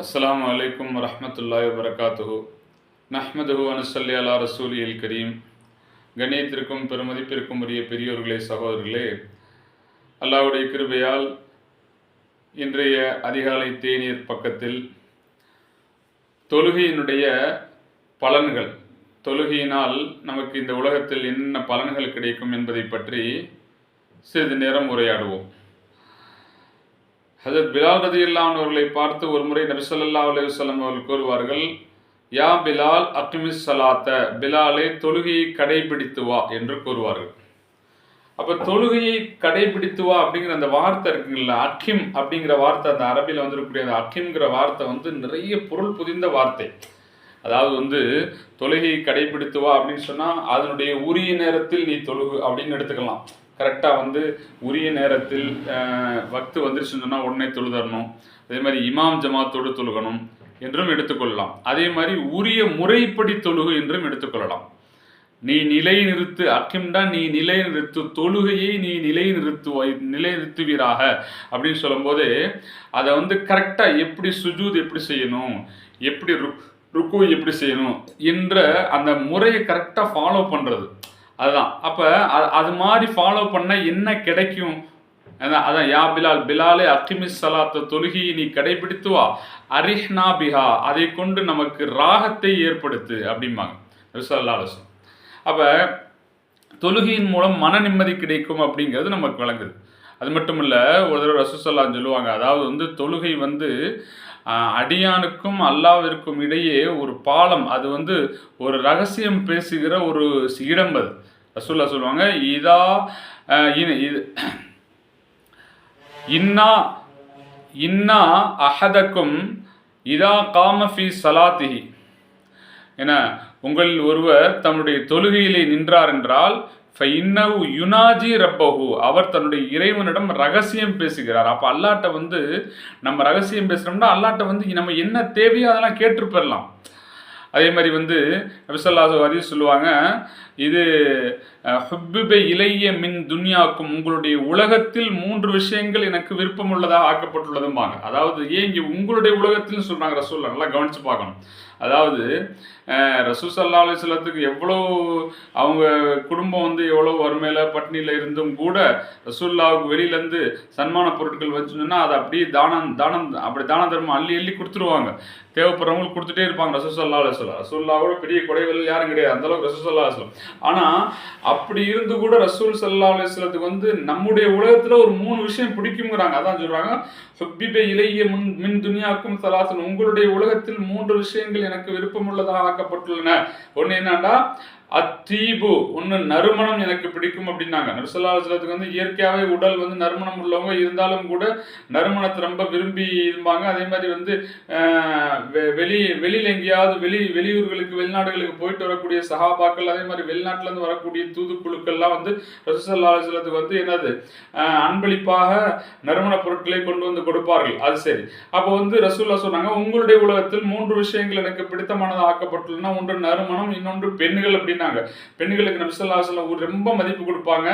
அஸ்லாம் அலைக்கும் வரமத்துல்லாய் வரகாத்துஹு நஹ்மதுஹு அனுசல்லி அலா ரசூலியில் கரீம். கணியத்திற்கும் பெருமதிப்பிற்கும் உரிய பெரியோர்களே சகோதரர்களே அல்லாவுடைய கிருபையால் இன்றைய அதிகாலை தேநீர் பக்கத்தில் தொழுகையினுடைய பலன்கள் தொழுகையினால் நமக்கு இந்த உலகத்தில் என்னென்ன பலன்கள் கிடைக்கும் என்பதை பற்றி சிறிது நேரம் உரையாடுவோம். ஹஜரத் பிலால் ரதி அவர்களை பார்த்து ஒரு முறை நபிசல்லா அலுவலம் அவர்கள் கூறுவார்கள் யா பிலால் அக்மிஸ் சலாத்த பிலாலே தொழுகையை கடைபிடித்து வா என்று கூறுவார்கள். அப்ப தொழுகையை கடைபிடித்து வா அப்படிங்கிற அந்த வார்த்தை இருக்குங்களா அக்கிம் அப்படிங்கிற வார்த்தை அந்த அரபியில் வந்துருக்கக்கூடிய அந்த அக்கிம்ங்கிற வார்த்தை வந்து நிறைய பொருள் புதிந்த வார்த்தை. அதாவது வந்து தொழுகையை கடைபிடித்து வா அப்படின்னு சொன்னால் அதனுடைய உரிய நேரத்தில் நீ தொழுகு அப்படின்னு எடுத்துக்கலாம். கரெக்டாக வந்து உரிய நேரத்தில் வக்து வந்துருச்சுன்னு சொன்னால் உடனே தொழுதரணும். அதே மாதிரி இமாம் ஜமாத்தோடு தொழுகணும் என்றும் எடுத்துக்கொள்ளலாம். அதே மாதிரி உரிய முறைப்படி தொழுகு என்றும் எடுத்துக்கொள்ளலாம். நீ நிலை நிறுத்து அக்கிம்டா நீ நிலை நிறுத்து தொழுகையை நீ நிலை நிறுத்து நிலை நிறுத்துவீராக அப்படின்னு சொல்லும்போது அதை வந்து கரெக்டாக எப்படி சுஜூத் எப்படி செய்யணும் எப்படி ருக் ருக்கு எப்படி செய்யணும் என்ற அந்த முறையை கரெக்டாக ஃபாலோ பண்ணுறது அதுதான். அப்போ அது மாதிரி ஃபாலோ பண்ண என்ன கிடைக்கும்? அதான் அதான் யா பிலால் பிலாலே அக்கிமிஸ் சலாத்த தொழுகையை நீ கடைபிடித்து வா. அரிஹ்னா பிஹா அதை கொண்டு நமக்கு ராகத்தை ஏற்படுத்து அப்படிம்பாங்க. விசல்லாலசம் அப்போ தொழுகையின் மூலம் மன நிம்மதி கிடைக்கும் அப்படிங்கிறது நமக்கு விளங்குது. அது மட்டும் இல்லை ஒரு தடவை ரசூசல்லாம் சொல்லுவாங்க அதாவது வந்து தொழுகை வந்து அடியானுக்கும் அல்லாவிற்கும் இடையே ஒரு பாலம் அது வந்து ஒரு ரகசியம் பேசுகிற ஒரு இடம் அது ரசூல்லா சொல்லுவாங்க இதா இது இன்னா இன்னா அஹதக்கும் இதா காமஃபி சலாத்திஹி. என உங்களில் ஒருவர் தம்முடைய தொழுகையிலே நின்றார் என்றால் ஃபைன்னவு யுனாஜி ரப்பஹு. அவர் தன்னுடைய இறைவனிடம் ரகசியம் பேசுகிறார். அப்போ அல்லாட்ட வந்து நம்ம ரகசியம் பேசுகிறோம்னா அல்லாட்ட வந்து நம்ம என்ன தேவையோ அதெல்லாம் கேட்டு பெறலாம். அதே மாதிரி வந்து நபிசல்லாஹு வரி சொல்லுவாங்க இது ஹுப்பிபை இளைய மின் துன்யாக்கும் உங்களுடைய உலகத்தில் மூன்று விஷயங்கள் எனக்கு விருப்பம் உள்ளதாக ஆக்கப்பட்டுள்ளதும்பாங்க. அதாவது ஏன் இங்கே உங்களுடைய உலகத்தில் சொல்கிறாங்க ரசூல்லா நல்லா கவனித்து பார்க்கணும். அதாவது ரசூ ரசூல் சல்லா அலிஸ்லத்துக்கு எவ்வளோ அவங்க குடும்பம் வந்து எவ்வளோ வறுமையில் பட்னியில் இருந்தும் கூட ரசூல்லாவுக்கு வெளியிலேருந்து சன்மான பொருட்கள் வச்சுருந்தோன்னா அதை அப்படியே தானம் தானம் அப்படி தான தர்மம் அள்ளி அள்ளி கொடுத்துருவாங்க. தேவைப்படுறவங்களுக்கு கொடுத்துட்டே இருப்பாங்க ரசூ சல்லா அலிஸ்லாம் ரசூல்லாவோட பெரிய கொடைகள் யாரும் கிடையாது. அந்த ரசூ சல்லா அலிஸ்லாம் ஆனால் அப்படி இருந்து கூட ரசூல் சல்லா அலுவலத்துக்கு வந்து நம்முடைய உலகத்தில் ஒரு மூணு விஷயம் பிடிக்குங்கிறாங்க அதான் சொல்கிறாங்க ஹுப்பிபை இளைய முன் மின் துனியாக்கும் சலாசன் உங்களுடைய உலகத்தில் மூன்று விஷயங்கள் எனக்கு விருப்பமுள்ளதாக ஆக்கப்பட்டுள்ளன. ஒன்று என்னன்னா அத்தீபு ஒன்று நறுமணம் எனக்கு பிடிக்கும் அப்படின்னாங்க. நபிசல்லாஸ்லத்துக்கு வந்து இயற்கையாகவே உடல் வந்து நறுமணம் உள்ளவங்க இருந்தாலும் கூட நறுமணத்தை ரொம்ப விரும்பி இருப்பாங்க அதே மாதிரி வந்து வெ- வெளி வெளியில் எங்கேயாவது வெளி வெளியூர்களுக்கு வெளிநாடுகளுக்கு போயிட்டு வரக்கூடிய சகாபாக்கள் அதே மாதிரி வெளிநாட்டிலேருந்து வரக்கூடிய தூதுக்குழுக்கள்லாம் வந்து ரசூசல்லாஸ்லத்துக்கு வந்து என்னது? அன்பளிப்பாக நறுமண பொருட்களை கொண்டு வந்து கொடுப்பார்கள். அது சரி. அப்போ வந்து ரசூல்லா சொன்னாங்க உங்களுடைய உலகத்தில் மூன்று விஷயங்கள் எனக்கு பிடித்தமானதாக ஆக்கப்பட்டுள்ளன. ஒன்று நறுமணம் இன்னொன்று பெண்கள் அப்படின்னாங்க. பெண்களுக்கு நபிசல்லாசலம் ரொம்ப மதிப்பு கொடுப்பாங்க.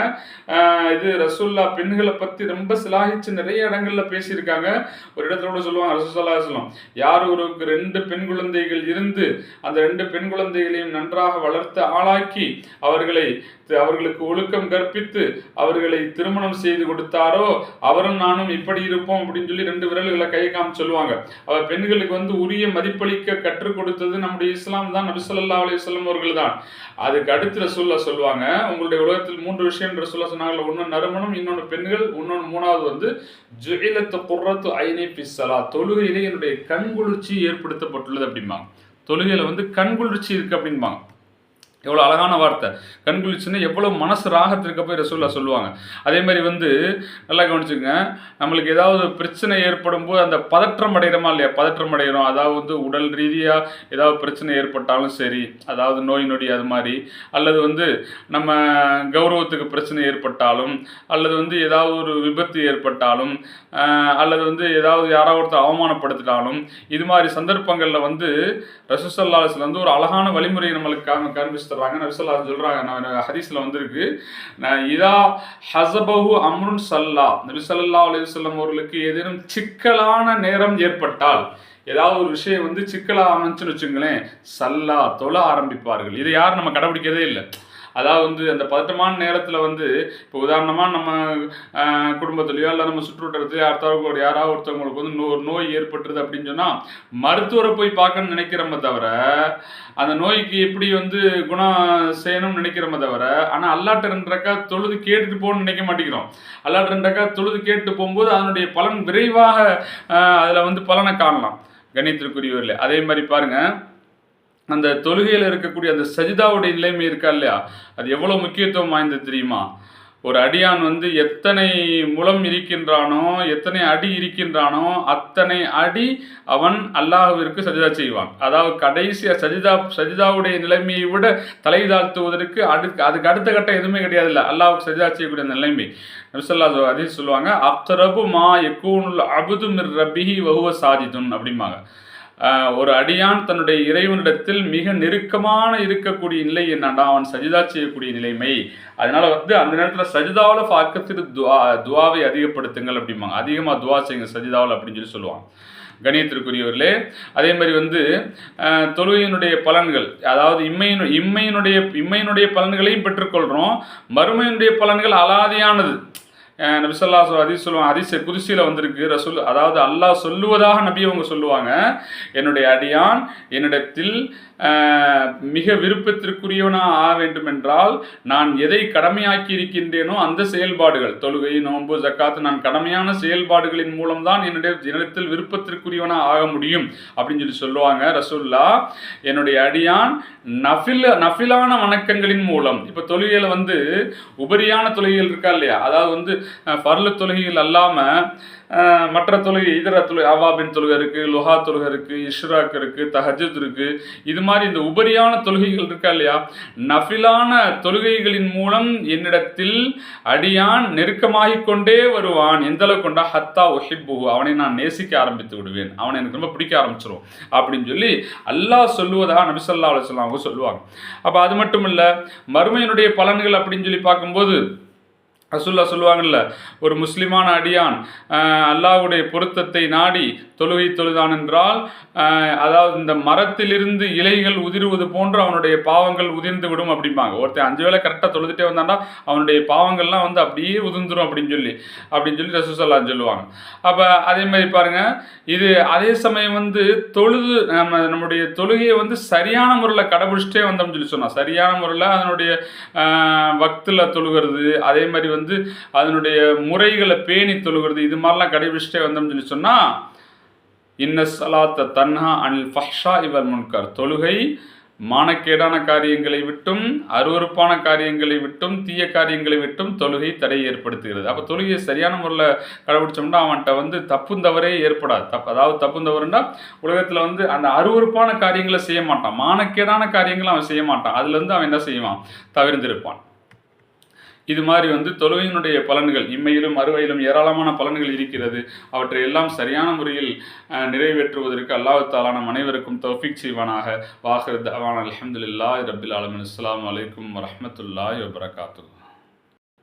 இது ரசூல்லா பெண்களை பற்றி ரொம்ப சிலாகிச்சு நிறைய இடங்கள்ல பேசியிருக்காங்க. ஒரு இடத்துல கூட சொல்லுவாங்க ரசூசல்லாசலம் யார் ஒருவருக்கு ரெண்டு பெண் குழந்தைகள் இருந்து அந்த ரெண்டு பெண் குழந்தைகளையும் நன்றாக வளர்த்து ஆளாக்கி அவர்களை அவர்களுக்கு ஒழுக்கம் கற்பித்து அவர்களை திருமணம் செய்து கொடுத்தாரோ அவரும் நானும் இப்படி இருப்போம் அப்படின்னு சொல்லி ரெண்டு விரல்களை கை காமிச்சு சொல்லுவாங்க. அவ பெண்களுக்கு வந்து உரிய மதிப்பளிக்க கற்றுக் கொடுத்தது நம்முடைய இஸ்லாம் தான். நபிசல்லா ஸல்லல்லாஹு அலைஹி அவர்கள் தான் அதுக்கு அடுத்த ரசூல்லா சொல்லுவாங்க உங்களுடைய உலகத்தில் மூன்று விஷயம் ரசூல்லா சொன்னாங்கல்ல ஒன்று நறுமணம் இன்னொன்று பெண்கள் இன்னொன்று மூணாவது வந்து ஜுயிலத்து குர்ரத்து ஐனி பிசலா தொழுகையிலே என்னுடைய கண்குளிர்ச்சி ஏற்படுத்தப்பட்டுள்ளது அப்படிம்பாங்க. தொழுகையில வந்து கண்குளிர்ச்சி இருக்கு அப்படிம்பாங்க. எவ்வளோ அழகான வார்த்தை. கண்குளிச்சுன்னா எவ்வளோ மனசு ராகத்திற்கு போய் ரசூல்லா சொல்லுவாங்க. அதே மாதிரி வந்து நல்லா கவனிச்சுங்க நம்மளுக்கு ஏதாவது பிரச்சனை ஏற்படும் போது அந்த பதற்றம் அடைகிறோமா இல்லையா? பதற்றம் அடைகிறோம் அதாவது வந்து உடல் ரீதியாக ஏதாவது பிரச்சனை ஏற்பட்டாலும் சரி அதாவது நோய் நொடி அது மாதிரி அல்லது வந்து நம்ம கௌரவத்துக்கு பிரச்சனை ஏற்பட்டாலும் அல்லது வந்து ஏதாவது ஒரு விபத்து ஏற்பட்டாலும் அல்லது வந்து ஏதாவது யாராவது ஒருத்தர் அவமானப்படுத்திட்டாலும் இது மாதிரி சந்தர்ப்பங்களில் வந்து ரசூசல்லாஸ்ல வந்து ஒரு அழகான வழிமுறையை நம்மளுக்கு காமி காண்பிச்சு தர்றாங்க நபிசல்லா சொல்கிறாங்க நான் ஹதீஸில் வந்திருக்கு. நான் இதா ஹசபஹு அம்ருன் சல்லா. நபிசல்லா அலையுசல்லம் அவர்களுக்கு ஏதேனும் சிக்கலான நேரம் ஏற்பட்டால் ஏதாவது ஒரு விஷயம் வந்து சிக்கலாக அமைச்சுன்னு வச்சுங்களேன் சல்லா தொழ ஆரம்பிப்பார்கள். இதை யாரும் நம்ம கடைபிடிக்கிறதே இல்லை. அதாவது வந்து அந்த பதட்டமான நேரத்தில் வந்து இப்போ உதாரணமாக நம்ம குடும்பத்துலையோ இல்லை நம்ம சுற்றுவட்டத்துலையோ அடுத்தவங்க யாராவது ஒருத்தவங்களுக்கு வந்து நோ ஒரு நோய் ஏற்பட்டுருது அப்படின்னு சொன்னால் மருத்துவரை போய் பார்க்கணும்னு நினைக்கிறோமே தவிர அந்த நோய்க்கு எப்படி வந்து குணம் செய்யணும்னு நினைக்கிறோமே தவிர ஆனால் அல்லாட்ட ரெண்டரைக்கா தொழுது கேட்டுட்டு போகணும்னு நினைக்க மாட்டேங்கிறோம். அல்லாட்ட ரெண்டரைக்கா தொழுது கேட்டு போகும்போது அதனுடைய பலன் விரைவாக அதில் வந்து பலனை காணலாம். கணித்திற்குரியவர்களே அதே மாதிரி பாருங்கள் அந்த தொழுகையில் இருக்கக்கூடிய அந்த சஜிதாவுடைய நிலைமை இருக்கா இல்லையா? அது எவ்வளோ முக்கியத்துவம் வாய்ந்தது தெரியுமா? ஒரு அடியான் வந்து எத்தனை முலம் இருக்கின்றானோ எத்தனை அடி இருக்கின்றானோ அத்தனை அடி அவன் அல்லாஹுவிற்கு சஜிதா செய்வான். அதாவது கடைசி சஜிதா சஜிதாவுடைய நிலைமையை விட தலை தாழ்த்துவதற்கு அடுக்கு அதுக்கு அடுத்த கட்டம் எதுவுமே கிடையாது இல்லை அல்லாவுக்கு சஜிதா செய்யக்கூடிய நிலைமை. நபிசல்லா அதே சொல்லுவாங்க அப்தரபு மா எக்கூனுல் அபுது மிர் ரபிஹி வகுவ சாதிதுன் அப்படிம்பாங்க. ஒரு அடியான் தன்னுடைய இறைவனிடத்தில் மிக நெருக்கமான இருக்கக்கூடிய நிலை என்னண்டா அவன் சஜிதா செய்யக்கூடிய நிலைமை. அதனால வந்து அந்த நேரத்தில் சஜிதாவில் பார்க்கறதுக்கு துவா துவாவை அதிகப்படுத்துங்கள் அப்படிம்பாங்க. அதிகமாக துவா செய்யுங்க சஜிதாவில் அப்படின்னு சொல்லி சொல்லுவாங்க. கணியத்திற்குரியவர்களே அதே மாதிரி வந்து தொழுகையினுடைய பலன்கள் அதாவது இம்மையின் இம்மையினுடைய இம்மையினுடைய பலன்களையும் பெற்றுக்கொள்கிறோம் மறுமையினுடைய பலன்கள் அலாதியானது. நபிசல்லா சொல் அதிஸ் சொல்லுவாங்க அதிச குதிசியில் வந்திருக்கு. ரசூல் அதாவது அல்லாஹ் சொல்லுவதாக நபி அவங்க சொல்லுவாங்க. என்னுடைய அடியான் என்னிடத்தில் மிக விருப்பத்திற்குரியவனாக ஆக வேண்டும் என்றால் நான் எதை கடமையாக்கி இருக்கின்றேனோ அந்த செயல்பாடுகள் தொழுகை நோன்பு ஜக்காத்து நான் கடமையான செயல்பாடுகளின் மூலம்தான் என்னுடைய என்னிடத்தில் விருப்பத்திற்குரியவனாக ஆக முடியும் அப்படின்னு சொல்லி சொல்லுவாங்க. ரசூல்லா என்னுடைய அடியான் நஃபில் நஃபிலான வணக்கங்களின் மூலம் இப்போ தொழுகையில் வந்து உபரியான தொழுகைகள் இருக்கா இல்லையா? அதாவது வந்து பர்ல தொழுகைகள் அல்லாமல் மற்ற தொழுகை இதர தொழுகை அவாபின் தொழுகை இருக்குது லுஹா தொழுகை இருக்குது இஷ்ராக் இருக்குது தஹஜத் இருக்குது இது மாதிரி இந்த உபரியான தொழுகைகள் இருக்கா இல்லையா? நஃபிலான தொழுகைகளின் மூலம் என்னிடத்தில் அடியான் நெருக்கமாகிக் கொண்டே வருவான். எந்த அளவுக்கு கொண்டா? ஹத்தா ஒஹிப்பு அவனை நான் நேசிக்க ஆரம்பித்து விடுவேன். அவனை எனக்கு ரொம்ப பிடிக்க ஆரம்பிச்சிரும். அப்படின்னு சொல்லி அல்லாஹ் சொல்லுவதாக நபிசல்லா அலுவலாம் அவங்க சொல்லுவாங்க. அப்போ அது மட்டும் இல்லை மறுமையினுடைய பலன்கள் அப்படின்னு சொல்லி பார்க்கும்போது ரசுல்லா சொல்லுவாங்கல்ல ஒரு முஸ்லிமான அடியான் அல்லாவுடைய பொருத்தத்தை நாடி தொழுகை தொழுதான் என்றால் அதாவது இந்த மரத்திலிருந்து இலைகள் உதிர்வது போன்று அவனுடைய பாவங்கள் உதிர்ந்து விடும் அப்படிம்பாங்க. ஒருத்தன் அஞ்சு வேலை கரெக்டாக தொழுதுட்டே வந்தாண்டா அவனுடைய பாவங்கள்லாம் வந்து அப்படியே உதிர்ந்துடும் அப்படின்னு சொல்லி அப்படின்னு சொல்லி ரசூசல்லான்னு சொல்லுவாங்க. அப்போ அதே மாதிரி பாருங்கள் இது அதே சமயம் வந்து தொழுது நம்ம நம்முடைய தொழுகையை வந்து சரியான முறையில் கடைபிடிச்சிட்டே வந்தோம்னு சொல்லி சொன்னால் சரியான முறையில் அதனுடைய வக்தில் தொழுகிறது அதே மாதிரி வந்து வந்து அதனுடைய முறைகளை பேணி தொழுகிறது இது மாதிரிலாம் கடைபிடிச்சிட்டே வந்தோம்னு சொல்லி சொன்னால் இன்ன சலாத்த தன்ஹா அனில் ஃபஹ்ஷா இவர் முன்கர். தொழுகை மானக்கேடான காரியங்களை விட்டும் அருவறுப்பான காரியங்களை விட்டும் தீய காரியங்களை விட்டும் தொழுகை தடை ஏற்படுத்துகிறது. அப்போ தொழுகையை சரியான முறையில் கடைபிடிச்சோம்னா அவன்கிட்ட வந்து தப்புந்தவரே ஏற்படாது. தப்பு அதாவது தப்புந்தவருன்னா உலகத்தில் வந்து அந்த அருவறுப்பான காரியங்களை செய்ய மாட்டான். மானக்கேடான காரியங்களை அவன் செய்ய மாட்டான். அதுலேருந்து அவன் என்ன செய்வான்? தவிர்ந்திருப்பான். இது மாதிரி வந்து தொழுகையினுடைய பலன்கள் இம்மையிலும் அறுவையிலும் ஏராளமான பலன்கள் இருக்கிறது. அவற்றை எல்லாம் சரியான முறையில் நிறைவேற்றுவதற்கு அல்லாஹாலான அனைவருக்கும் தௌஃபிக் செய்வானாக. வாஹர் தவான் அலமதுல்லா ரபில் அலமின் அஸ்லாம் வலைக்கம் வரமத்துல்லாய் வபரகாத்து